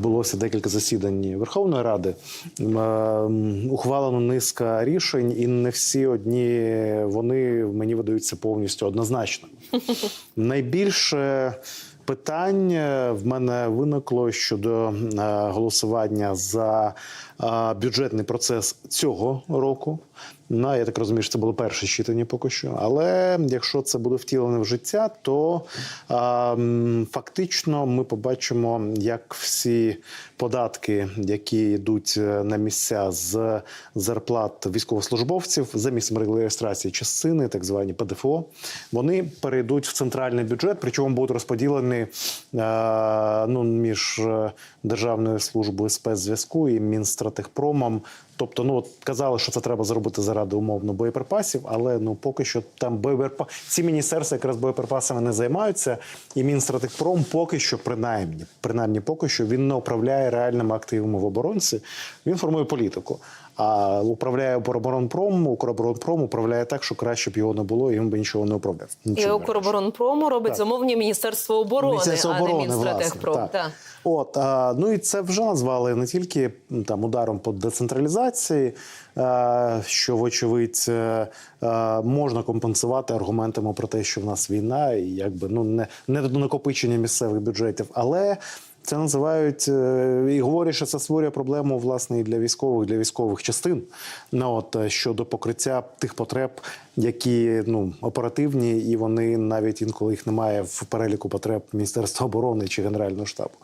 Булося декілька засідань Верховної Ради. Ухвалено низка рішень, і не всі одні вони мені видаються повністю однозначно. Найбільше питань е, в мене виникло щодо е, голосування за бюджетний процес цього року. Ну, я так розумію, що це було перше читання поки що. Але якщо це буде втілене в життя, то м, фактично ми побачимо, як всі податки, які йдуть е, на місця з зарплат військовослужбовців за місцем реєстрації частини, так звані ПДФО, вони перейдуть в центральний бюджет, причому будуть розподілені е, ну, між е, Державною службою спецзв'язку і Мінстратегпромом. Тобто, ну от казали, що це треба зробити заради умовно боєприпасів, але ну поки що там боєприпа... ці міністерства якраз боєприпасами не займаються, і Мінстратегпром поки що, принаймні, принаймні, поки що він не управляє реальними активами в оборонці. Він формує політику. А управляє Укроборонпром, Укроборонпром управляє так, що краще б його не було, і він би нічого не управляв. І Нічого не Укроборонпрому робить Так. замовлення Міністерства оборони, Міністерство а не оборони, Мінстратегпром. власне, Так. От а, ну і це вже назвали не тільки там ударом по децентралізації, а, що вочевидь е, е, можна компенсувати аргументами про те, що в нас війна, і якби ну не, не до накопичення місцевих бюджетів, але. Це називають е, і говорять, що це створює проблему власне і для військових, для військових частин. Ну от е, щодо покриття тих потреб, які ну оперативні, і вони навіть інколи їх немає в переліку потреб Міністерства оборони чи Генерального штабу.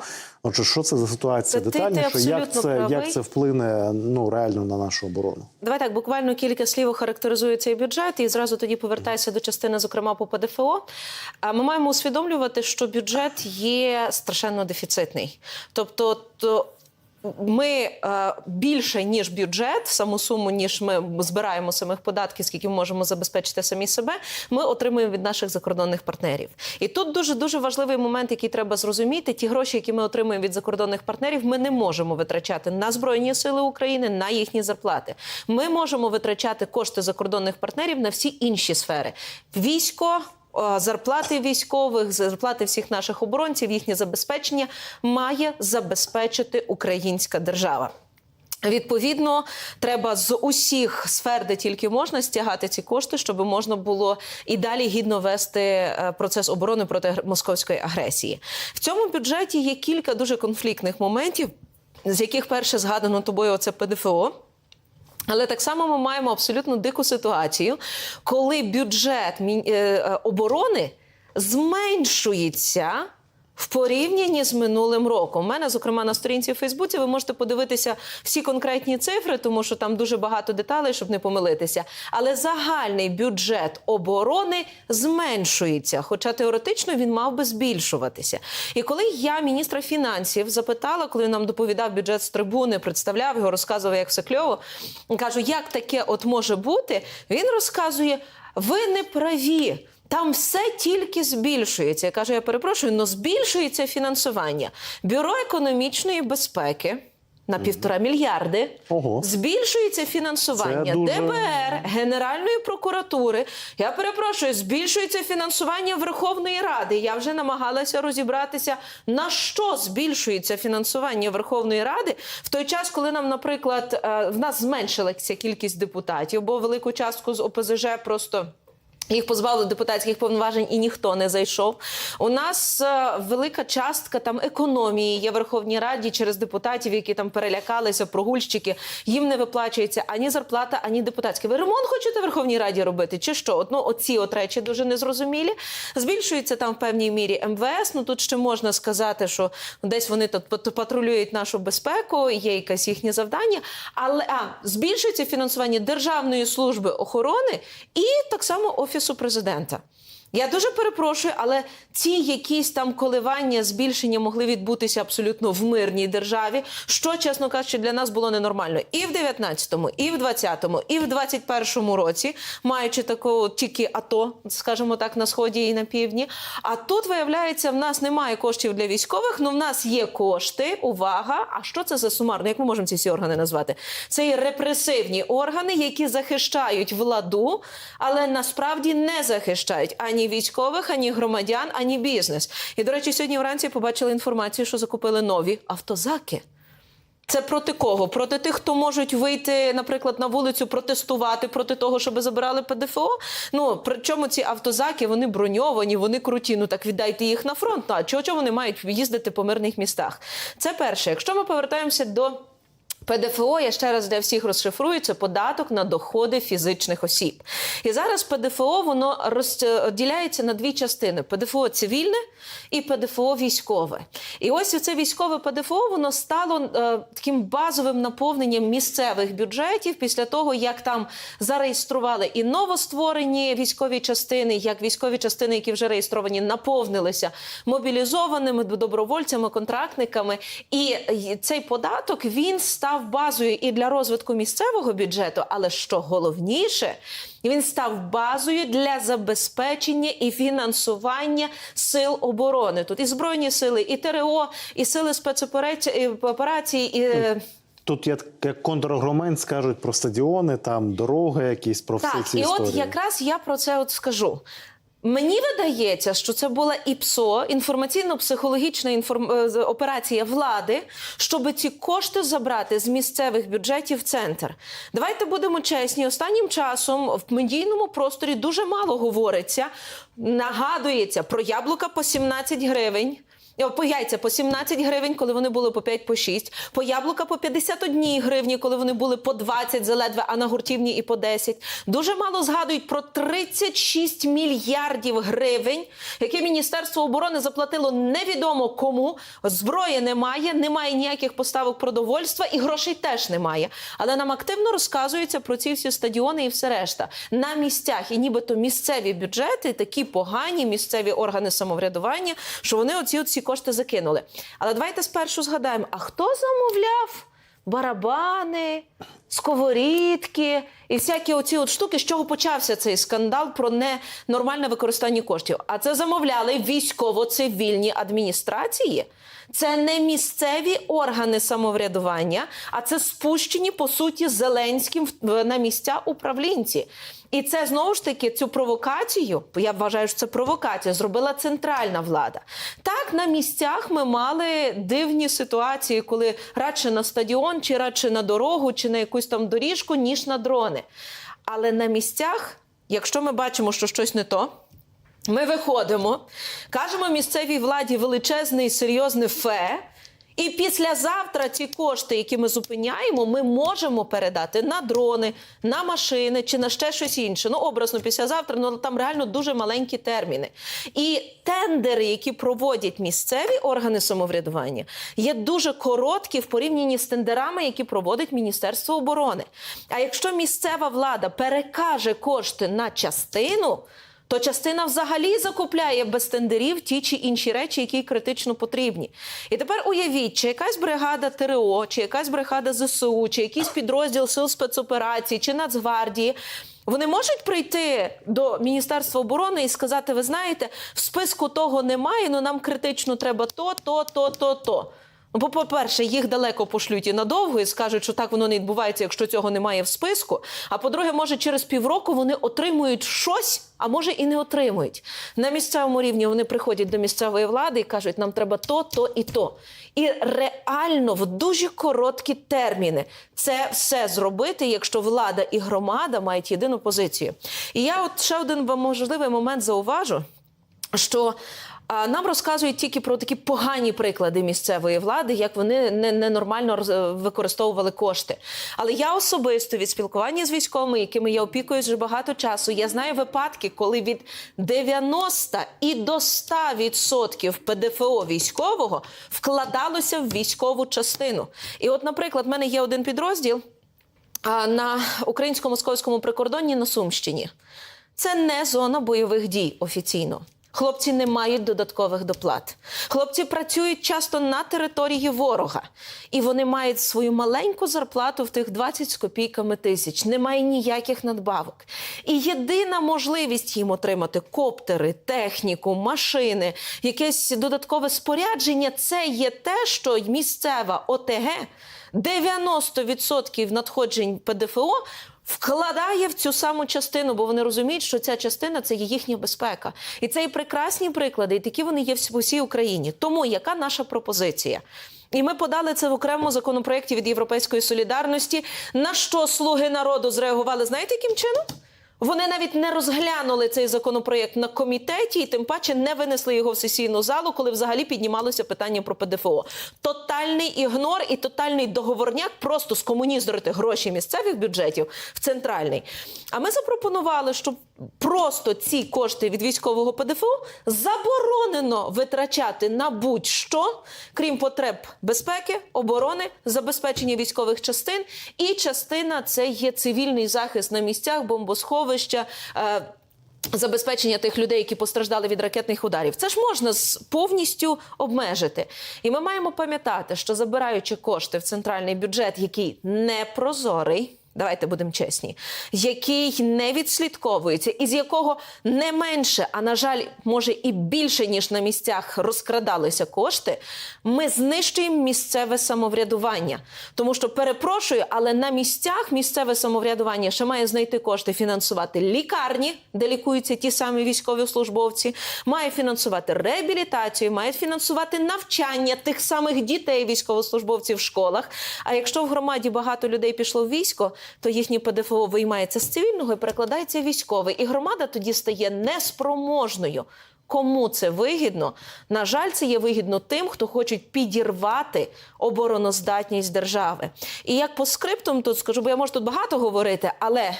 Отже, що це за ситуація Та ти- ти детальніше? Як це правий. як це вплине ну реально на нашу оборону? Давай так, буквально кілька слів охарактеризує цей бюджет, і зразу тоді повертаюся до частини, зокрема по ПДФО. А ми маємо усвідомлювати, що бюджет є страшенно дефіцитний. Тобто, то. Ми е, більше ніж бюджет, саму суму, ніж ми збираємо самих податків, скільки ми можемо забезпечити самі себе. Ми отримуємо від наших закордонних партнерів. І тут дуже дуже важливий момент, який треба зрозуміти. Ті гроші, які ми отримуємо від закордонних партнерів, ми не можемо витрачати на збройні сили України, на їхні зарплати. Ми можемо витрачати кошти закордонних партнерів на всі інші сфери: військо. О, Зарплати військових, зарплати всіх наших оборонців, їхнє забезпечення має забезпечити українська держава. Відповідно, треба з усіх сфер, де тільки можна, стягати ці кошти, щоб можна було і далі гідно вести е, процес оборони проти московської агресії. В цьому бюджеті є кілька дуже конфліктних моментів, з яких перше згадано тобою оце ПДФО. Але так само ми маємо абсолютно дику ситуацію, коли бюджет е, е, оборони зменшується. В порівнянні з минулим роком. У мене, зокрема, на сторінці в Фейсбуці ви можете подивитися всі конкретні цифри, тому що там дуже багато деталей, щоб не помилитися. Але загальний бюджет оборони зменшується, хоча теоретично він мав би збільшуватися. І коли я міністра фінансів запитала, коли він нам доповідав бюджет з трибуни, представляв його, розказував, як все кльово, кажу, як таке от може бути, він розказує: ви не праві. Там все тільки збільшується. Я кажу, я перепрошую, але збільшується фінансування. Бюро економічної безпеки на півтора мільярди. Ого. Збільшується фінансування дуже- ДБР, Генеральної прокуратури. Я перепрошую, збільшується фінансування Верховної Ради. Я вже намагалася розібратися, на що збільшується фінансування Верховної Ради в той час, коли нам, наприклад, е, в нас зменшилася кількість депутатів, бо велику частку з ОПЗЖ просто. Їх позбавили депутатських повноважень і ніхто не зайшов. У нас е, велика частка там економії є в Верховній Раді через депутатів, які там перелякалися, прогульщики. Їм не виплачується ані зарплата, ані депутатська. Ви ремонт хочете в Верховній Раді робити? Чи що? От, ну, оці от речі дуже незрозумілі. Збільшується там в певній мірі МВС. Ну тут ще можна сказати, що десь вони тут пат- патрулюють нашу безпеку, є якесь їхнє завдання. Але а збільшується фінансування Державної служби охорони і так само Sua presidenta. Я дуже перепрошую, але ці якісь там коливання, збільшення могли відбутися абсолютно в мирній державі, що, чесно кажучи, для нас було ненормально і в 19-му, і в 20-му, і в 21-му році, маючи таку тільки АТО, скажімо так, на сході і на півдні. А тут виявляється, в нас немає коштів для військових. Ну в нас є кошти. Увага! А що це за сумарно? Як ми можемо ці всі органи назвати? Це є репресивні органи, які захищають владу, але насправді не захищають ані ані військових, ані громадян, ані бізнес. І до речі, сьогодні вранці побачили інформацію, що закупили нові автозаки. Це проти кого? Проти тих, хто можуть вийти, наприклад, на вулицю протестувати проти того, щоб забирали ПДФО. Ну причому ці автозаки вони броньовані, вони круті. Ну так віддайте їх на фронт. Ну, А чого вони мають їздити по мирних містах? Це перше. Якщо ми повертаємося до. ПДФО, я ще раз для всіх розшифрую, це податок на доходи фізичних осіб. І зараз ПДФО воно розділяється на дві частини: ПДФО цивільне і ПДФО військове. І ось це військове ПДФО воно стало е, таким базовим наповненням місцевих бюджетів після того, як там зареєстрували і новостворені військові частини, як військові частини, які вже реєстровані, наповнилися мобілізованими добровольцями, контрактниками. І цей податок він став базою і для розвитку місцевого бюджету, але що головніше, він став базою для забезпечення і фінансування сил оборони. Тут і збройні сили, і ТРО, і сили спецоперацій, і е, Тут як, як контраргумент скажуть про стадіони, там дороги, якісь про всі так. ці І історії. от якраз я про це от скажу. Мені видається, що це була ІПСО, інформаційно-психологічна інформ... е, операція влади, щоб ці кошти забрати з місцевих бюджетів в центр. Давайте будемо чесні. Останнім часом в медійному просторі дуже мало говориться, нагадується про яблука по 17 гривень. По яйця по 17 гривень, коли вони були по 5 по 6. По яблука по 51 гривні, коли вони були по 20 заледве, а на гуртівні і по 10. Дуже мало згадують про 36 мільярдів гривень, які Міністерство оборони заплатило невідомо кому. Зброї немає, немає ніяких поставок продовольства і грошей теж немає. Але нам активно розказується про ці всі стадіони і все решта на місцях. І нібито місцеві бюджети такі погані, місцеві органи самоврядування, що вони оці всі кошти закинули. Але давайте спершу згадаємо: а хто замовляв барабани, сковорідки і всякі оці от штуки, з чого почався цей скандал про ненормальне використання коштів? А це замовляли військово-цивільні адміністрації. Це не місцеві органи самоврядування, а це спущені по суті Зеленським на місця управлінці. І це знову ж таки цю провокацію. Я вважаю, що це провокація. Зробила центральна влада. Так на місцях ми мали дивні ситуації, коли радше на стадіон, чи радше на дорогу, чи на якусь там доріжку, ніж на дрони. Але на місцях, якщо ми бачимо, що щось не то. Ми виходимо, кажемо місцевій владі величезне і серйозне фе. І післязавтра ці кошти, які ми зупиняємо, ми можемо передати на дрони, на машини чи на ще щось інше. Ну, образно, післязавтра, ну там реально дуже маленькі терміни. І тендери, які проводять місцеві органи самоврядування, є дуже короткі в порівнянні з тендерами, які проводить Міністерство оборони. А якщо місцева влада перекаже кошти на частину, то частина взагалі закупляє без тендерів ті чи інші речі, які критично потрібні. І тепер уявіть, чи якась бригада ТРО, чи якась бригада ЗСУ, чи якийсь підрозділ сил спецоперацій, чи Нацгвардії. Вони можуть прийти до Міністерства оборони і сказати: ви знаєте, в списку того немає, але нам критично треба то, то, то, то, то. Ну, по-перше, їх далеко пошлють і надовго і скажуть, що так воно не відбувається, якщо цього немає в списку. А по-друге, може, через півроку вони отримують щось, а може і не отримують. На місцевому рівні вони приходять до місцевої влади і кажуть, нам треба то, то і то. І реально в дуже короткі терміни це все зробити, якщо влада і громада мають єдину позицію. І я от ще один можливий момент зауважу що нам розказують тільки про такі погані приклади місцевої влади, як вони ненормально використовували кошти. Але я особисто від спілкування з військовими, якими я опікуюсь вже багато часу, я знаю випадки, коли від 90 і до 100% відсотків ПДФО військового вкладалося в військову частину. І, от, наприклад, в мене є один підрозділ на українсько-московському прикордонні на Сумщині. Це не зона бойових дій офіційно. Хлопці не мають додаткових доплат. Хлопці працюють часто на території ворога, і вони мають свою маленьку зарплату в тих 20 з копійками тисяч. Немає ніяких надбавок. І єдина можливість їм отримати коптери, техніку, машини, якесь додаткове спорядження це є те, що місцева ОТГ 90% надходжень ПДФО вкладає в цю саму частину, бо вони розуміють, що ця частина це є їхня безпека. І це і прекрасні приклади, і такі вони є в усій Україні. Тому яка наша пропозиція? І ми подали це в окремому законопроєкті від Європейської солідарності. На що слуги народу зреагували? Знаєте, яким чином? Вони навіть не розглянули цей законопроєкт на комітеті і тим паче не винесли його в сесійну залу, коли взагалі піднімалося питання про ПДФО. Тотальний ігнор і тотальний договорняк просто скомунізувати гроші місцевих бюджетів в центральний. А ми запропонували, щоб просто ці кошти від військового ПДФО заборонено витрачати на будь-що, крім потреб безпеки, оборони, забезпечення військових частин. І частина це є цивільний захист на місцях, бомбосховища. е, Забезпечення тих людей, які постраждали від ракетних ударів, це ж можна повністю обмежити. І ми маємо пам'ятати, що забираючи кошти в центральний бюджет, який не прозорий. Давайте будемо чесні, який не відслідковується, і з якого не менше, а на жаль, може і більше ніж на місцях розкрадалися кошти. Ми знищуємо місцеве самоврядування, тому що перепрошую, але на місцях місцеве самоврядування ще має знайти кошти фінансувати лікарні, де лікуються ті самі військові службовці, має фінансувати реабілітацію, має фінансувати навчання тих самих дітей військовослужбовців в школах. А якщо в громаді багато людей пішло в військо, то їхнє ПДФО виймається з цивільного і перекладається в військовий. І громада тоді стає неспроможною. Кому це вигідно? На жаль, це є вигідно тим, хто хочуть підірвати обороноздатність держави. І як по скриптум тут скажу, бо я можу тут багато говорити, але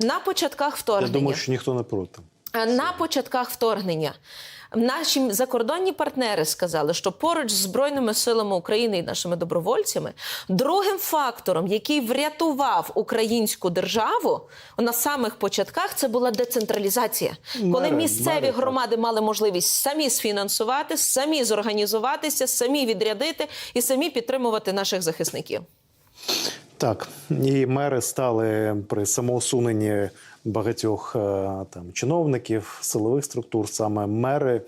на початках Я думаю, що ніхто не проти. А На початках вторгнення. Наші закордонні партнери сказали, що поруч з збройними силами України і нашими добровольцями другим фактором, який врятував українську державу на самих початках, це була децентралізація, коли місцеві мери, громади мали можливість самі сфінансувати, самі зорганізуватися, самі відрядити і самі підтримувати наших захисників. Так, і мери стали при самоусуненні багатьох е, там чиновників, силових структур, саме мери,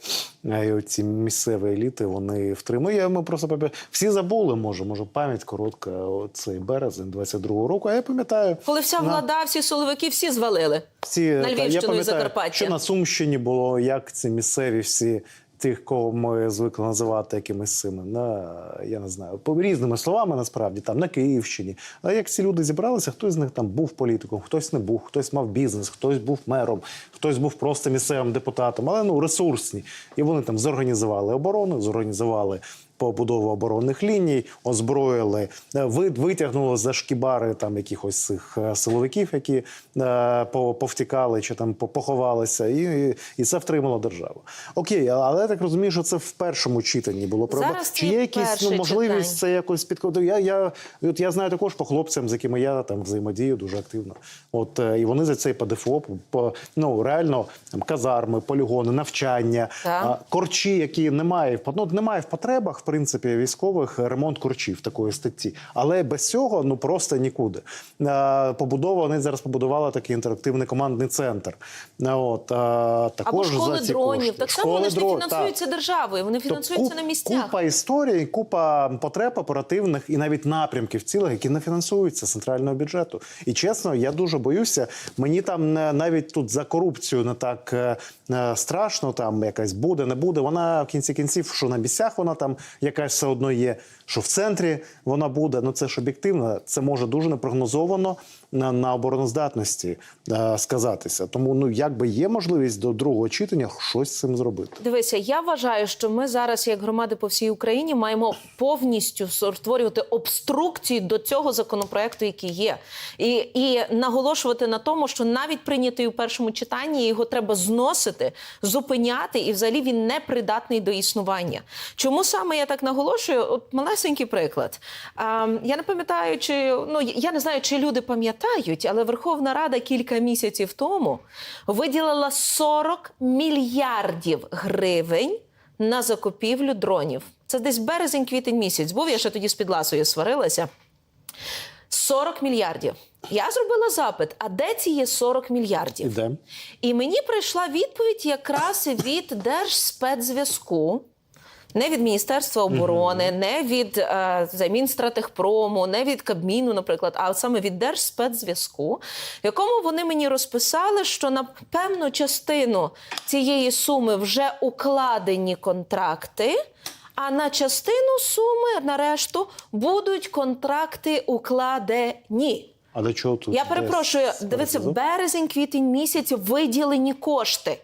е, і ці місцеві еліти, вони втримують. Ми просто пам'ятаю, всі забули, може, може, пам'ять коротка. Цей березень 22-го року. А я пам'ятаю, Коли вся на- влада, всі силовики, всі звалили. всі На Львівщину та, я і Закарпаття. що на Сумщині було, як ці місцеві всі. Тих, кого ми звикли називати якимись цими, на я не знаю, по різними словами насправді там на Київщині. А як ці люди зібралися, хтось з них там був політиком, хтось не був, хтось мав бізнес, хтось був мером, хтось був просто місцевим депутатом, але ну ресурсні. І вони там зорганізували оборону, зорганізували побудову оборонних ліній, озброїли, е, витягнули за шкібари там якихось цих е, силовиків, які е, повтікали чи там по- поховалися, і, і, це втримало державу. Окей, але я так розумію, що це в першому читанні було. Зараз Чи є якісь ну, можливість читання. це якось підходити? Я, я, от я знаю також по хлопцям, з якими я там взаємодію дуже активно. От і вони за цей ПДФО по ну реально там казарми, полігони, навчання, Так. корчі, які немає в ну, немає в потребах, принципі, військових ремонт корчів такої статті. Але без цього ну просто нікуди. Побудова вони зараз побудували такий інтерактивний командний центр. От а, Або також школи за ці дронів. кошти. Так само вони ж не фінансуються державою, вони Тобто фінансуються куп- на місцях. Купа історій, купа потреб оперативних і навіть напрямків цілих, які не фінансуються з центрального бюджету. І чесно, я дуже боюся. Мені там не- навіть тут за корупцію не так е, е, страшно. Там якась буде, не буде. Вона в кінці кінців, що на місцях вона там якась все одно є. Що в центрі вона буде, ну це ж об'єктивно. Це може дуже непрогнозовано на, на обороноздатності е, сказатися. Тому ну якби є можливість до другого читання щось з цим зробити. Дивися, я вважаю, що ми зараз, як громади по всій Україні, маємо повністю створювати обструкції до цього законопроекту, який є, і, і наголошувати на тому, що навіть прийнятий у першому читанні його треба зносити, зупиняти, і взагалі він не придатний до існування. Чому саме я так наголошую? От малесенький приклад. Я не пам'ятаю, чи ну я не знаю, чи люди пам'ятають, але Верховна Рада кілька місяців тому виділила 40 мільярдів гривень на закупівлю дронів. Це десь березень-квітень місяць. Був я ще тоді з підласою сварилася. 40 мільярдів. Я зробила запит: а де ці є 40 мільярдів? Іде. І мені прийшла відповідь якраз від Держспецзв'язку. Не від Міністерства оборони, не від е, за Мінстратегпрому, не від Кабміну, наприклад, а саме від Держспецзв'язку, в якому вони мені розписали, що на певну частину цієї суми вже укладені контракти. А на частину суми, на решту, будуть контракти укладені. А до чого тут? Я перепрошую, дивіться, березень, квітень місяць виділені кошти.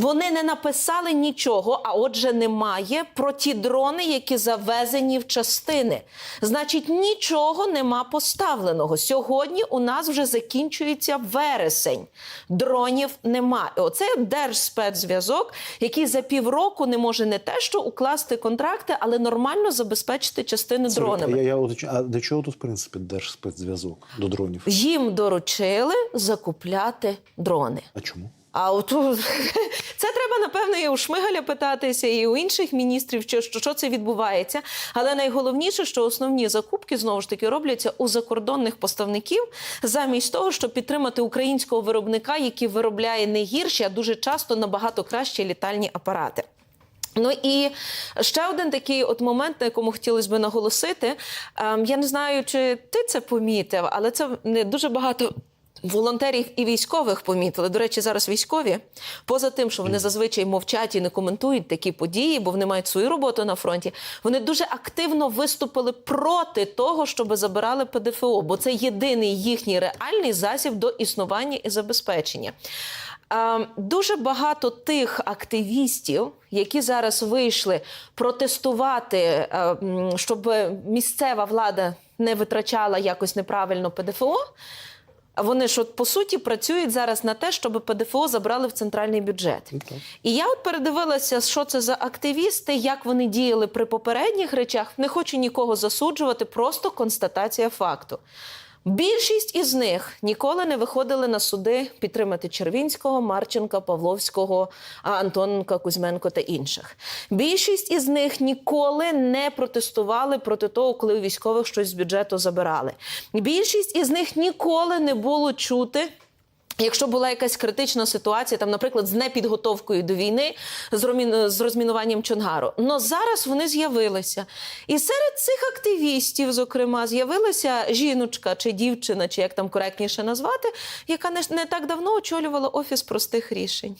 Вони не написали нічого, а отже, немає про ті дрони, які завезені в частини. Значить, нічого нема поставленого. Сьогодні у нас вже закінчується вересень. Дронів нема. І Оце держспецзв'язок, який за півроку не може не те, що укласти контракти, але нормально забезпечити частини дронами. Я, я уточню, а до чого тут, в принципі, держспецзв'язок до дронів? Їм доручили закупляти дрони. А чому? А от це треба напевно і у Шмигаля питатися, і у інших міністрів, що, що, це відбувається. Але найголовніше, що основні закупки знову ж таки робляться у закордонних поставників, замість того, щоб підтримати українського виробника, який виробляє не гірші, а дуже часто набагато кращі літальні апарати. Ну і ще один такий от момент, на якому хотілося б наголосити. Ем, я не знаю, чи ти це помітив, але це не дуже багато. Волонтерів і військових помітили. До речі, зараз військові, поза тим, що вони зазвичай мовчать і не коментують такі події, бо вони мають свою роботу на фронті. Вони дуже активно виступили проти того, щоб забирали ПДФО, бо це єдиний їхній реальний засіб до існування і забезпечення. Дуже багато тих активістів, які зараз вийшли протестувати, е, щоб місцева влада не витрачала якось неправильно ПДФО. Вони ж от по суті працюють зараз на те, щоб ПДФО забрали в центральний бюджет. Okay. І я от передивилася, що це за активісти, як вони діяли при попередніх речах. Не хочу нікого засуджувати, просто констатація факту. Більшість із них ніколи не виходили на суди підтримати Червінського, Марченка, Павловського, Антоненка, Кузьменко та інших. Більшість із них ніколи не протестували проти того, коли у військових щось з бюджету забирали. Більшість із них ніколи не було чути. Якщо була якась критична ситуація, там, наприклад, з непідготовкою до війни, з, розмінуванням Чонгару, но зараз вони з'явилися. І серед цих активістів, зокрема, з'явилася жіночка чи дівчина, чи як там коректніше назвати, яка не так давно очолювала офіс простих рішень.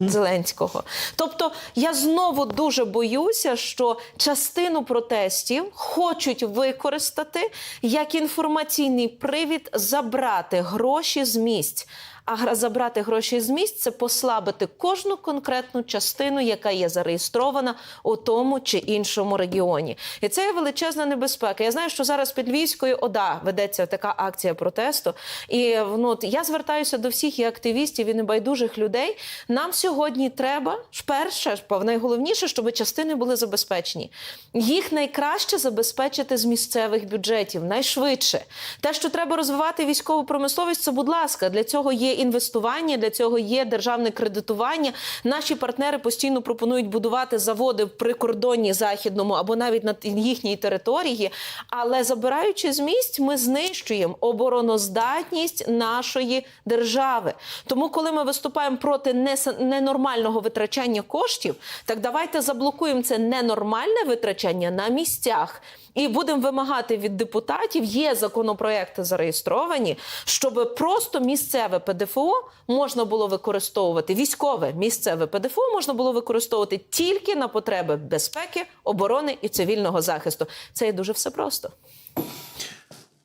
Зеленського. Тобто я знову дуже боюся, що частину протестів хочуть використати як інформаційний привід забрати гроші з місць. А забрати гроші з місць це послабити кожну конкретну частину, яка є зареєстрована у тому чи іншому регіоні. І це є величезна небезпека. Я знаю, що зараз під Львівською ОДА ведеться така акція протесту. І ну, я звертаюся до всіх і активістів, і небайдужих людей. Нам сьогодні треба перше, найголовніше, щоб частини були забезпечені. Їх найкраще забезпечити з місцевих бюджетів, найшвидше. Те, що треба розвивати військову промисловість, це будь ласка, для цього є інвестування, для цього є державне кредитування. Наші партнери постійно пропонують будувати заводи в прикордонні західному або навіть на їхній території. Але забираючи з місць, ми знищуємо обороноздатність нашої держави. Тому, коли ми виступаємо проти ненормального витрачання коштів, так давайте заблокуємо це ненормальне витрачання на місцях. І будемо вимагати від депутатів, є законопроекти зареєстровані, щоб просто місцеве ПДФО можна було використовувати, військове місцеве ПДФО можна було використовувати тільки на потреби безпеки, оборони і цивільного захисту. Це є дуже все просто.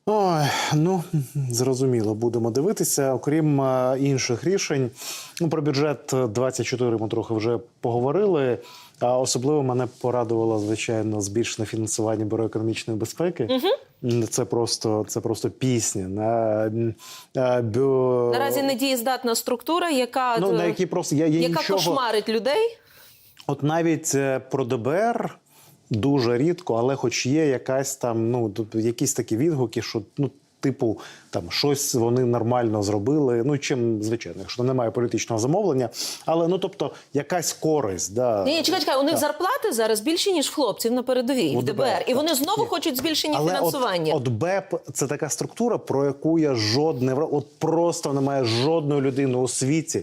Ой, ну зрозуміло, будемо дивитися. Окрім е, інших рішень, ну про бюджет 24 ми трохи вже поговорили. А особливо мене порадувало, звичайно, збільшене фінансування бюро економічної безпеки. Угу. Це просто це просто пісня. На, е, бю... Наразі недієздатна структура, яка, ну, на які просто я, я яка нічого... кошмарить людей. От навіть е, про ДБР дуже рідко, але хоч є якась там, ну якісь такі відгуки, що ну. Типу, там щось вони нормально зробили. Ну чим звичайно, якщо немає політичного замовлення, але ну тобто якась користь, да Ні, ні, чекай, чекай, у них зарплати зараз більші, ніж в хлопців на передовій в ДБР. ДБР, І вони знову Ні. хочуть збільшення Але фінансування. От, от БЕП це така структура, про яку я жодне от просто немає жодної людини у світі.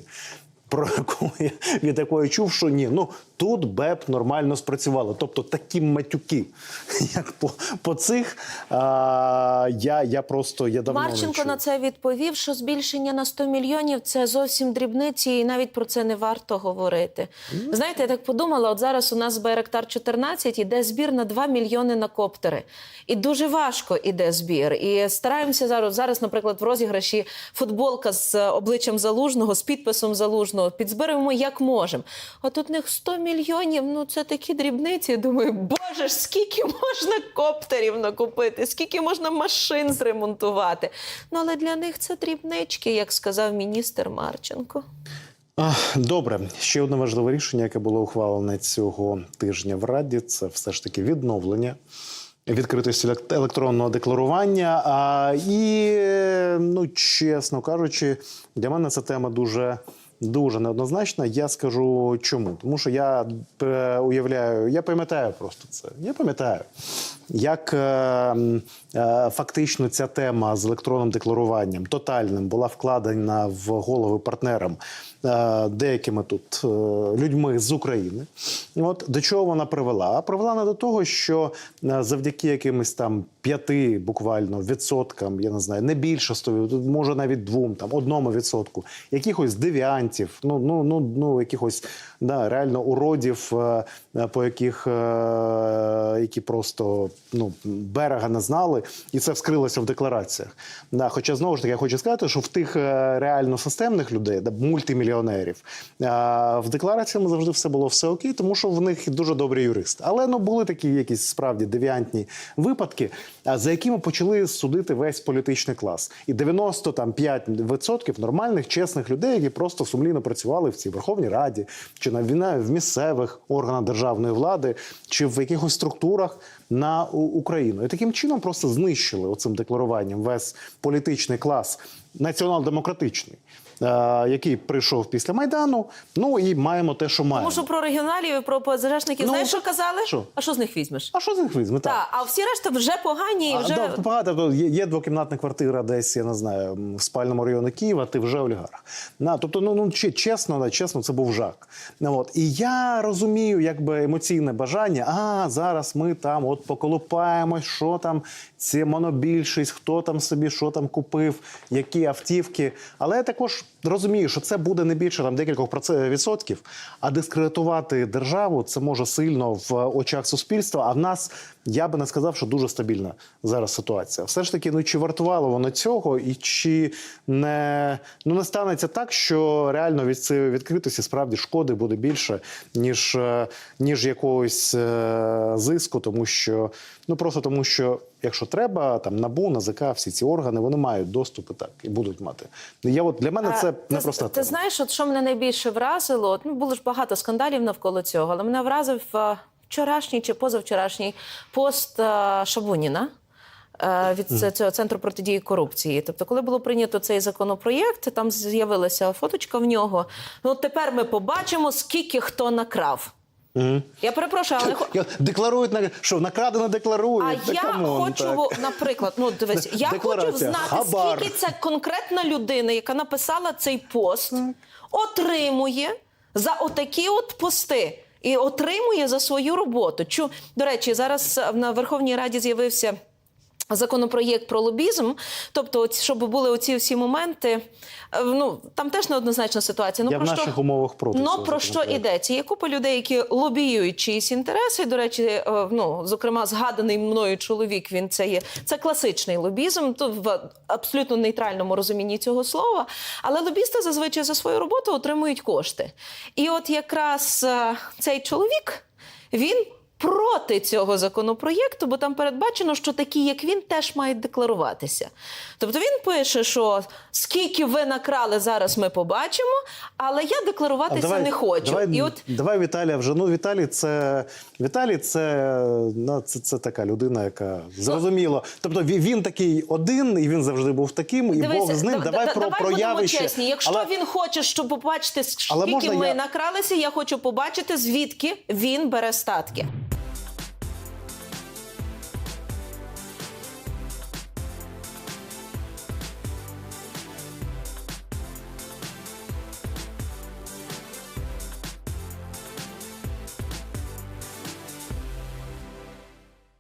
Про яку я від якої чув, що ні, ну тут БЕП нормально спрацювало. Тобто такі матюки, як по, по цих, а, я, я просто я давно не Марченко чув. на це відповів, що збільшення на 100 мільйонів це зовсім дрібниці, і навіть про це не варто говорити. Знаєте, я так подумала: от зараз у нас Байрактар 14 іде збір на 2 мільйони на коптери. І дуже важко іде збір. І стараємося зараз, зараз, наприклад, в розіграші футболка з е, обличчям залужного, з підписом залужного. Підзберемо як можемо. А тут них 100 мільйонів. Ну це такі дрібниці. Я думаю, боже ж, скільки можна коптерів накупити, скільки можна машин зремонтувати. Ну але для них це дрібнички, як сказав міністр Марченко. Добре, ще одне важливе рішення, яке було ухвалене цього тижня в Раді, це все ж таки відновлення відкритості електронного декларування. А, і, ну, чесно кажучи, для мене ця тема дуже. Дуже неоднозначна. Я скажу чому. Тому що я е, уявляю, я пам'ятаю просто це. Я пам'ятаю, як е, е, фактично ця тема з електронним декларуванням тотальним була вкладена в голови партнерам е, деякими тут е, людьми з України. От до чого вона привела? Привела не до того, що е, завдяки якимось там п'яти буквально відсоткам, я не знаю, не більше сто, може навіть двом, там одному відсотку, якихось девіантів, ну ну ну ну якихось да, реально уродів, е, е, по яких які просто ну берега не знали, і це вскрилося в деклараціях. Да, хоча знову ж таки я хочу сказати, що в тих реально системних людей, да, мультимільйонерів, в деклараціях завжди все було все окей, тому що в них дуже добрі юристи. Але ну були такі якісь справді девіантні випадки, за якими почали судити весь політичний клас. І 95% нормальних, чесних людей, які просто сумлінно працювали в цій Верховній Раді, чи на війна в місцевих органах державної влади, чи в якихось структурах на Україну. І таким чином просто знищили оцим декларуванням весь політичний клас націонал-демократичний, який прийшов після майдану. Ну і маємо те, що маємо. Тому що про регіоналів і про ПЗЖників, Ну, знаєш, що казали? що? А що з них візьмеш? А що з них візьме? Так. Так, а всі решта вже погані і вже. да, багато то є, є двокімнатна квартира десь, я не знаю, в спальному районі Києва, ти вже олігарх. На, тобто, ну, ну чесно, да, чесно, це був жах. Ну, от. І я розумію, якби емоційне бажання, а зараз ми там от поколупаємось, що там ці монобільшість, хто там собі що там купив, які автівки. Але я також розумію, що це буде не більше там декількох проце- відсотків, а дискредитувати державу це може сильно в очах суспільства. А в нас я би не сказав, що дуже стабільна зараз ситуація. Все ж таки, ну чи вартувало воно цього, і чи не ну не станеться так, що реально від цієї відкритості справді шкоди буде більше, ніж, е, ніж якогось е, зиску, тому що ну просто тому, що якщо треба, там набу, НАЗК, всі ці органи вони мають доступи так і будуть мати. Я от для мене це А, не ти, проста ти тема. знаєш, от що мене найбільше вразило? От, ну, було ж багато скандалів навколо цього, але мене вразив е, вчорашній чи позавчорашній пост е, Шабуніна. е, Від цього центру протидії корупції. Тобто, коли було прийнято цей законопроєкт, там з'явилася фоточка в нього. Ну тепер ми побачимо, скільки хто накрав. Я перепрошую, але Я- Декларують на що накрадено декларують. а Та я камон, хочу, так. наприклад, ну дивись, я хочу знати, Хабар. скільки ця конкретна людина, яка написала цей пост, отримує за отакі от пости. І отримує за свою роботу. Чу до речі, зараз на Верховній Раді з'явився законопроєкт про лобізм. Тобто, щоб були оці всі моменти. е, Ну там теж неоднозначна ситуація. Ну Я в про що наших умовах проти Ну про що йдеться? Є купа людей, які лобіюють чиїсь інтереси. До речі, е, ну зокрема, згаданий мною чоловік. Він це є це класичний лобізм, то в абсолютно нейтральному розумінні цього слова. Але лобісти зазвичай за свою роботу отримують кошти. І от якраз е, цей чоловік він. Проти цього законопроєкту, бо там передбачено, що такі, як він, теж мають декларуватися. Тобто він пише, що скільки ви накрали зараз, ми побачимо, але я декларуватися не хочу. Давай, І от давай Віталія вже. Ну, Віталій це Віталій це, ну, це, це така людина, яка зрозуміло. Тобто він, такий один, і він завжди був таким, і Бог з ним. да- давай да- про, давай про будемо явище. чесні. Якщо Але- він хоче, щоб побачити, скільки ми я- накралися, я хочу побачити, звідки він бере статки.